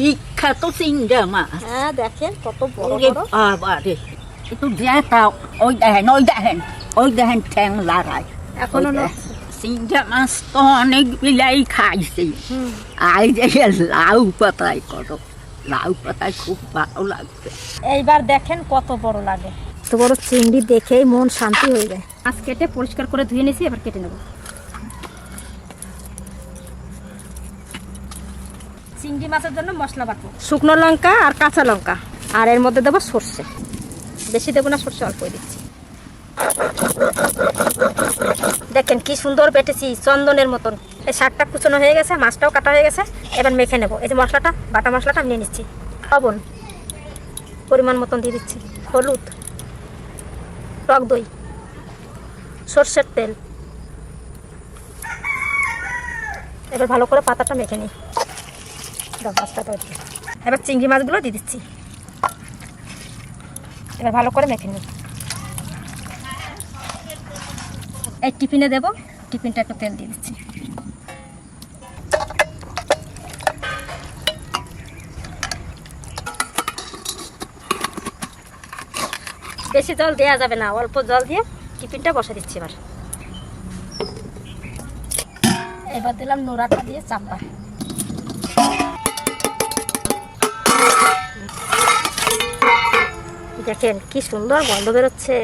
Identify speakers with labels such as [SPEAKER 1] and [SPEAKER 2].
[SPEAKER 1] বিখ্যাত চিংড়া মাছ
[SPEAKER 2] হ্যাঁ দেখেন কত বড়
[SPEAKER 1] বাবা রে। একটু দেখা ওই দেখেন ওই দেখেন ওই দেখেন ঠ্যাং লড়াই
[SPEAKER 2] এখনও
[SPEAKER 1] চিংড়া মাছ তো অনেক বিলাই খাইছি। আর যে লাউ পাতায় করো। লাউ পাতায় খুব ভালো লাগবে।
[SPEAKER 2] এইবার দেখেন কত বড় লাগে। তো বড় চিংড়ি দেখেই মন শান্তি হয়ে যায়।
[SPEAKER 3] মাছ কেটে পরিষ্কার করে ধুয়ে নিয়েছি এবার কেটে নেব। চিংড়ি মাছের জন্য মশলা বাটবো।
[SPEAKER 2] শুকনো লঙ্কা আর কাঁচা লঙ্কা। আর এর মধ্যে দেবো সর্ষে। বেশি দেবো না, সর্ষে অল্পই দিচ্ছি। দেখেন কি সুন্দর বেটেছি চন্দনের মতন। এই শাকটা কুচনো হয়ে গেছে, মাছটাও কাটা হয়ে গেছে। এবার মেখে নেব। এই যে মশলাটা, বাটা মশলাটা নিয়ে নিচ্ছি। লবণ পরিমাণ মতন দিয়ে দিচ্ছি। হলুদ, টক দই, সর্ষের তেল। এবার ভালো করে পাতাটা মেখে নিই। এবার চিংড়ি মাছগুলো দিয়ে দিচ্ছি। এবার ভালো করে মেখে নিই এই টিফিনে দেবো, টিফিনটা একটু তেল দিয়ে দিচ্ছি। বেশি জল দেওয়া যাবে না, অল্প জল দিয়ে টিফিনটা বসে দিচ্ছি এবার। এবার দিলাম নোড়াটা দিয়ে চাপা। দেখেন কি সুন্দর গন্ধ বেরোচ্ছে।